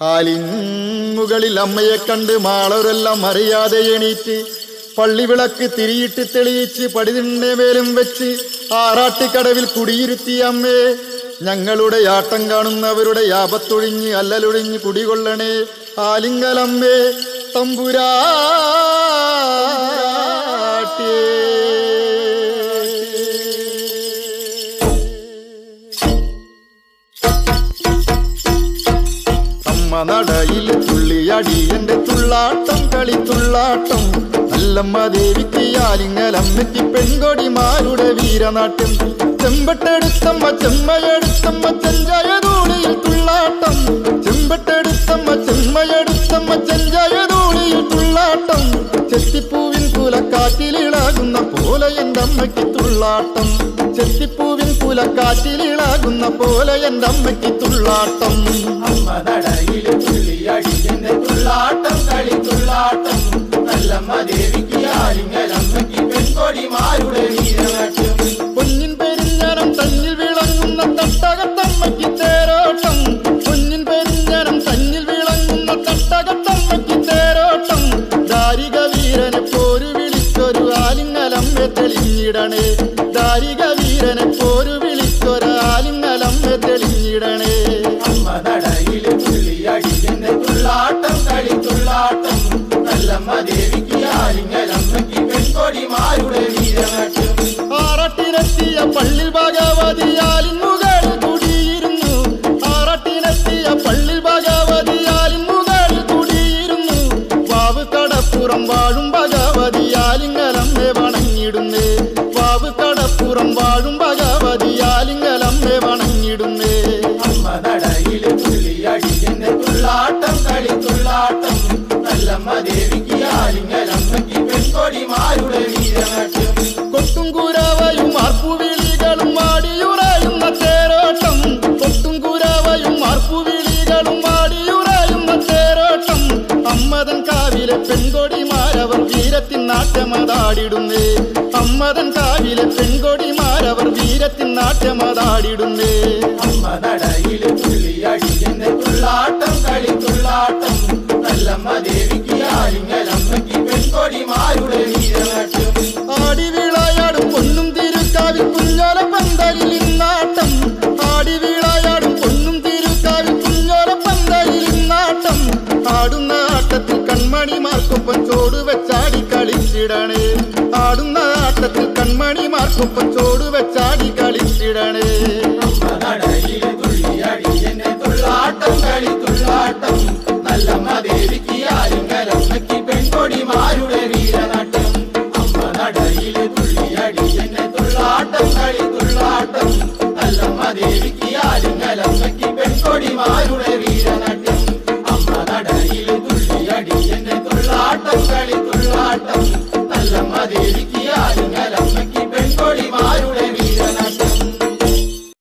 ഹാലിമുകളിൽ അമ്മയെ കണ്ട് മാളവരെല്ലാം അറിയാതെ എണീറ്റ് പള്ളിവിളക്ക് തിരിയിട്ട് തെളിയിച്ച് പടിതിന്റെ മേലും വെച്ച് ആറാട്ടിക്കടവിൽ കുടിയിരുത്തി അമ്മേ ഞങ്ങളുടെ ആട്ടം കാണുന്നവരുടെ യാപത്തൊഴിഞ്ഞ് അല്ലലൊഴിഞ്ഞ് കുടികൊള്ളണേ ആലിങ്കലമ്മേ തമ്പുരാട്ടേ നടയിൽ തുള്ളിയടി എന്റെ തുള്ളാട്ടം കളി തുള്ളാട്ടം നല്ലമ്മ ദേവിക്ക് പെൺകൊടിമാരുടെ വീരനാട്ടം ചെമ്പട്ടെടുത്തമ്മ ചെമ്മയെടുത്തമ്മ ചെഞ്ചയതൂളിയിൽ തുള്ളാട്ടം. ചെമ്പട്ടെടുത്തമ്മ ചെമ്മയെടുത്തമ്മ ചെഞ്ചയതൂളിയിൽ തുള്ളാട്ടം. ചെത്തിപ്പൂവിൻ കുലക്കാറ്റിലിളകുന്ന പോലെ എന്റെ അമ്മയ്ക്ക് തുള്ളാട്ടം. ചെത്തിപ്പൂവിൻ കുലക്കാറ്റിലിളകുന്ന പോലെ എന്റെ അമ്മയ്ക്ക് തുള്ളാട്ടം. തുള്ളാട്ടം കളി തുള്ളാട്ടം. നല്ലമ്മ ദേവിക്ക് ആലിങ്ങലമ്മയ്ക്ക് പെൺകൊടിമാരുടെ വീരനാട്യം. പൊന്നിൻ പെരിഞ്ഞനം തന്നിൽ വിളങ്ങുന്ന തട്ടകത്തമ്മയ്ക്ക് തേരോട്ടം തെളിഞ്ഞിടണേ. ദാരിക വീരനെ പോരു വിളിച്ചൊരാലിങ്ങലം തെളിഞ്ഞിടണേ. അമ്മ നടയിൽ വാഴും ഭഗവതിയാലിങ്കലമ്മെ വണങ്ങിടുന്നേ. അമ്മ നടയിൽ തുള്ളിയടിന്റെ തുള്ളാട്ടം കളി തുള്ളാട്ടം. നല്ലമ്മ ദേവിക്ക് ആലിങ്ങലമ്മയ്ക്ക് പെൺകൊടിമാരുടെ വീരനാട്യം. കൊട്ടും കുരവയും ആർപ്പുവിളികളും മാടിയുറയുന്ന തേരോട്ടം. കൊട്ടും കുരവയും ആർപ്പുവിളികളും മാടിയുറയുന്ന തേരോട്ടം. അമ്മതൻ കാവിലെ പെൺകൊടിമാരവർ വീരത്തിൻ നാട്യമതാടിടുന്നേ അമ്മതൻ കാവിലെ പെൺകൊടിമാരവർ വീരത്തിൻ നാട്യമതാടിടുന്നേ. അമ്മ നടയിൽ തുള്ളിയടിന്റെ തുള്ളാട്ടം കളി തുള്ളാട്ടം. നല്ലമ്മ ദേവിക്ക് ആലിങ്ങലമ്മയ്ക്ക് പെൺകൊടിമാരുടെ വീരനാട്യം. ആടി വിളയാടും പൊന്നും തിരുക്കാവിൽ കുഞ്ഞോല പന്തലിൽ ഇന്നാട്ടം. ആടി വിളയാടും പൊന്നും തിരുക്കാവിൽ കുഞ്ഞോല പന്തലിൽ ഇന്നാട്ടം. ആടുന്ന ആട്ടത്തിൽ കൺമണിമാർക്കൊപ്പം ചോടുവെച്ചാടി കളിച്ചിടണേ. ആട്ടത്തിൽ കൺമണിമാർക്കൊപ്പം ചോട് വെച്ചാടി കളിച്ചിടണേ. പെൺകൊടിമാരുടെ വീരനാട്ടം അമ്മ നടയിൽ പെൺകൊടിമാരുടെ വീരനാട്യം